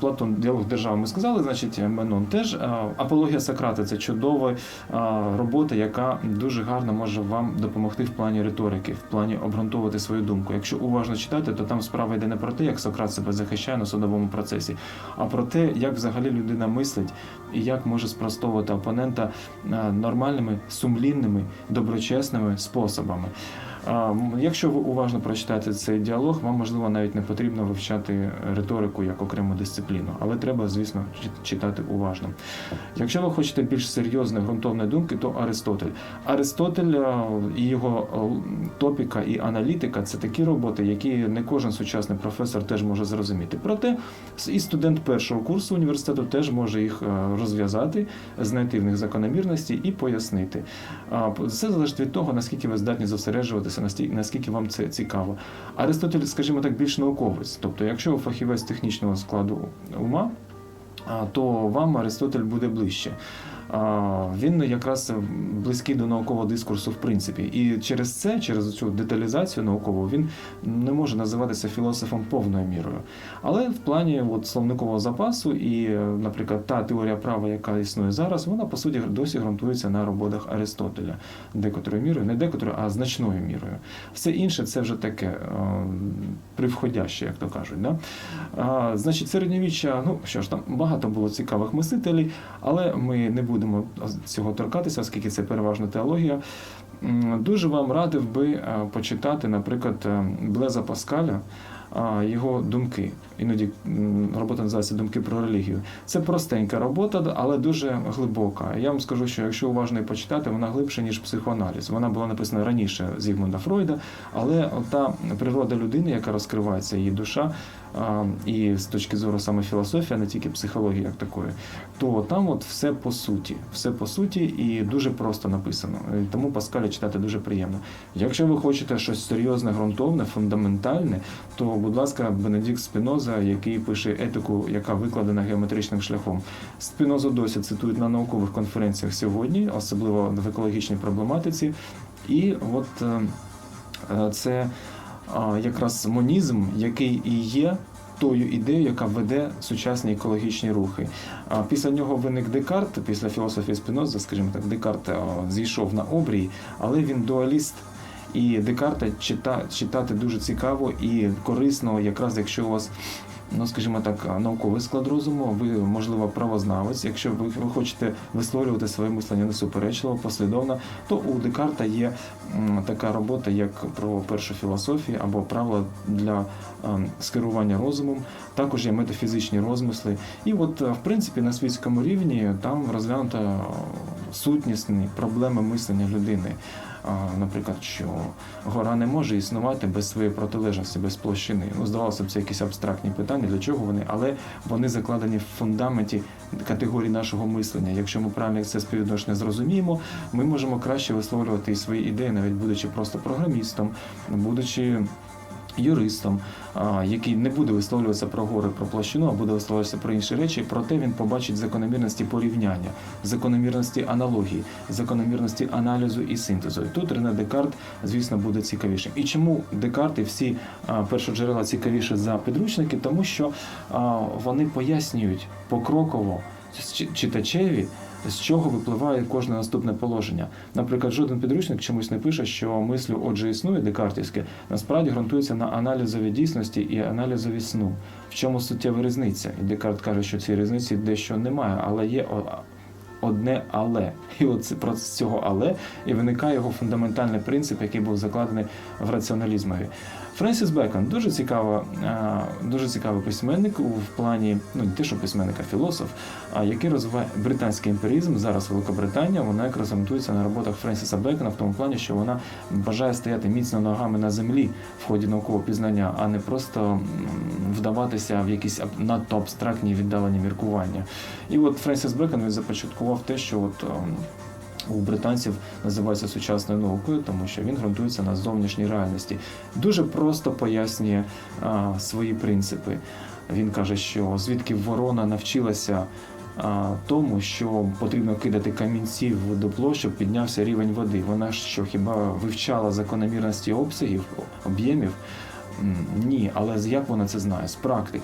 Платон діалог держави ми сказали, значить Менон теж. Апологія Сократа це чудова робота, яка дуже гарно може вам допомогти в плані риторики, в плані обґрунтовувати свою думку. Якщо уважно читати, то там справа йде не про те, як Сократ себе захищає на судовому процесі, а про те, як взагалі людина мислить і як може спростовувати опонента нормальними, сумлінними, доброчесними способами. Якщо ви уважно прочитаєте цей діалог, вам можливо навіть не потрібно вивчати риторику як окрему дисципліну, але треба, звісно, читати уважно. Якщо ви хочете більш серйозної ґрунтовної думки, то Аристотель. Аристотель і його топіка і аналітика це такі роботи, які не кожен сучасний професор теж може зрозуміти. Проте і студент першого курсу університету теж може їх розв'язати, знайти в них закономірності і пояснити. Це залежить від того, наскільки ви здатні зосереджуватися, настільки- наскільки вам це цікаво. Аристотель, скажімо так, більш науковець. Тобто, якщо ви фахівець технічного складу ума, то вам Аристотель буде ближче. Він якраз близький до наукового дискурсу, в принципі, і через це, через цю деталізацію наукову, він не може називатися філософом повною мірою. Але в плані от, словникового запасу і, наприклад, та теорія права, яка існує зараз, вона по суті досі ґрунтується на роботах Аристотеля, декотрою мірою, не декотрою, а значною мірою. Все інше це вже таке е, привходяще, як то кажуть. Да? А, значить, середньовіччя, ну що ж там багато було цікавих мислителів, але ми не будемо цього торкатися, оскільки це переважно теологія. Дуже вам радив би е, почитати, наприклад, е, Блеза Паскаля. А, Його думки. Іноді робота називається Думки про релігію. Це простенька робота, але дуже глибока. Я вам скажу, що якщо уважно її почитати, вона глибше, ніж психоаналіз. Вона була написана раніше Зігмунда Фройда, але та природа людини, яка розкривається, її душа, і з точки зору саме філософія, не тільки психології як такої, то там от все по суті, все по суті і дуже просто написано. Тому Паскаля читати дуже приємно. Якщо ви хочете щось серйозне, ґрунтовне, фундаментальне, то, будь ласка, Бенедикт Спіноза, який пише етику, яка викладена геометричним шляхом. Спінозу досі цитують на наукових конференціях сьогодні, особливо в екологічній проблематиці. І от е, е, це якраз монізм, який і є тою ідеєю, яка веде сучасні екологічні рухи. Після нього виник Декарт, після філософії Спіноза, скажімо так, Декарт зійшов на обрій, але він дуаліст. І Декарта чита, читати дуже цікаво і корисно, якраз якщо у вас, ну скажімо так, науковий склад розуму, ви, можливо, правознавець. Якщо ви, ви хочете висловлювати своє мислення несуперечливо, послідовно, то у Декарта є така робота, як про першу філософію або правила для ем, скерування розумом. Також є метафізичні розмисли. І от, е, в принципі, на світському рівні там розглянута е, сутнісні проблеми мислення людини. Наприклад, що гора не може існувати без своєї протилежності, без площини. Ну, здавалося б, це якісь абстрактні питання, для чого вони, але вони закладені в фундаменті категорії нашого мислення. Якщо ми правильно це співвідношення зрозуміємо, ми можемо краще висловлювати і свої ідеї, навіть будучи просто програмістом, будучи юристом, який не буде висловлюватися про гори, про площину, а буде висловлюватися про інші речі, проте він побачить закономірності порівняння, закономірності аналогії, закономірності аналізу і синтезу. І тут Рене Декарт, звісно, буде цікавішим. І чому Декарт і всі першоджерела цікавіші за підручники? Тому що вони пояснюють покроково читачеві. З чого випливає кожне наступне положення. Наприклад, жоден підручник чомусь не пише, що мислю, отже, існує декартівське, насправді ґрунтується на аналізові дійсності і аналізові сну. В чому суттєва різниця? І Декарт каже, що цієї різниці дещо немає, але є одне але. І от про цього але і виникає його фундаментальний принцип, який був закладений в раціоналізмові. Френсіс Бекон дуже цікава, дуже цікавий письменник в плані, ну не те, що письменник, а філософ, а який розвиває британський імперіазм. Зараз Великобританія, вона якраз ґрунтується на роботах Френсіса Бекона в тому плані, що вона бажає стояти міцно ногами на землі в ході наукового пізнання, а не просто вдаватися в якісь надто абстрактні віддалені міркування. І от Френсіс Бекон він започаткував те, що от. У британців називається сучасною наукою, тому що він ґрунтується на зовнішній реальності. Дуже просто пояснює а, свої принципи. Він каже, що звідки ворона навчилася тому, що потрібно кидати камінці в водопло, щоб піднявся рівень води. Вона що хіба вивчала закономірності обсягів, об'ємів? Ні, але як вона це знає? З практики.